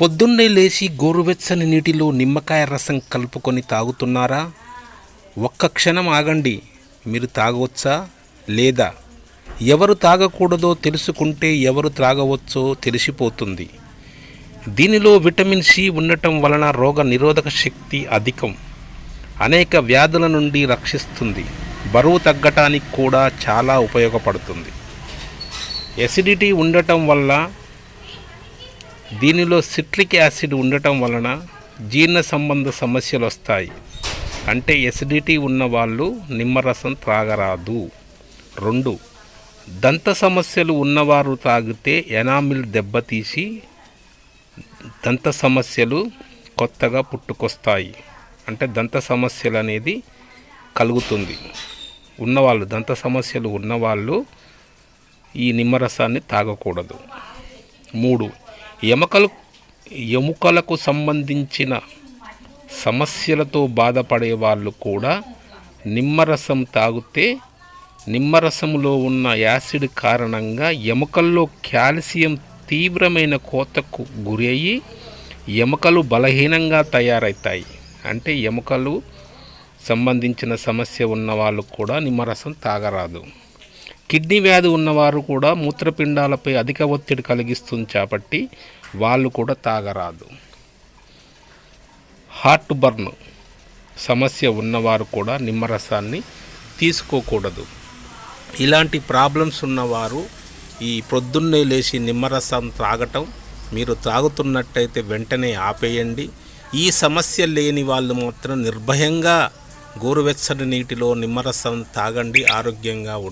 పొద్దున్నే లేచి గోరువెచ్చని నీటిలో నిమ్మకాయ రసం కలుపుకొని తాగుతున్నారా? ఒక్క క్షణం ఆగండి. మీరు తాగవచ్చా? లేదా? ఎవరు తాగకూడదో తెలుసుకుంటే ఎవరు త్రాగవచ్చో తెలిసిపోతుంది. దీనిలో విటమిన్ సి ఉండటం వలన రోగ నిరోధక శక్తి అధికం. అనేక వ్యాధుల నుండి రక్షిస్తుంది. బరువు తగ్గటానికి కూడా చాలా ఉపయోగపడుతుంది. ఎసిడిటీ ఉండటం వల్ల దీనిలో సిట్రిక్ యాసిడ్ ఉండటం వలన జీర్ణ సంబంధ సమస్యలు వస్తాయి. అంటే ఎసిడిటీ ఉన్న వాళ్ళు నిమ్మరసం త్రాగరాదు. రెండు దంత సమస్యలు ఉన్నవారు తాగితే ఎనామిల్ దెబ్బతీసి దంత సమస్యలు కొత్తగా పుట్టుకొస్తాయి. అంటే దంత సమస్యలు అనేది కలుగుతుంది. ఉన్నవాళ్ళు దంత సమస్యలు ఉన్నవాళ్ళు ఈ నిమ్మరసాన్ని తాగకూడదు. మూడు ఎముకలు ఎముకలకు సంబంధించిన సమస్యలతో బాధపడే వాళ్ళు కూడా నిమ్మరసం తాగితే నిమ్మరసంలో ఉన్న యాసిడ్ కారణంగా ఎముకల్లో కాల్షియం తీవ్రమైన కోతకు గురి అయ్యి ఎముకలు బలహీనంగా తయారవుతాయి అంటే ఎముకలు సంబంధించిన సమస్య ఉన్న వాళ్ళు కూడా నిమ్మరసం తాగరాదు. కిడ్నీ వ్యాధి ఉన్నవారు కూడా మూత్రపిండాలపై అధిక ఒత్తిడి కలిగిస్తుంది కాబట్టి వాళ్ళు కూడా తాగరాదు. హార్ట్ బర్న్ సమస్య ఉన్నవారు కూడా నిమ్మరసాన్ని తీసుకోకూడదు. ఇలాంటి ప్రాబ్లమ్స్ ఉన్నవారు ఈ ప్రొద్దున్నే లేచి నిమ్మరసం త్రాగటం మీరు త్రాగుతున్నట్టయితే వెంటనే ఆపేయండి. ఈ సమస్య లేని వాళ్ళు మాత్రం నిర్భయంగా గోరువెచ్చని నీటిలో నిమ్మరసం తాగండి ఆరోగ్యంగా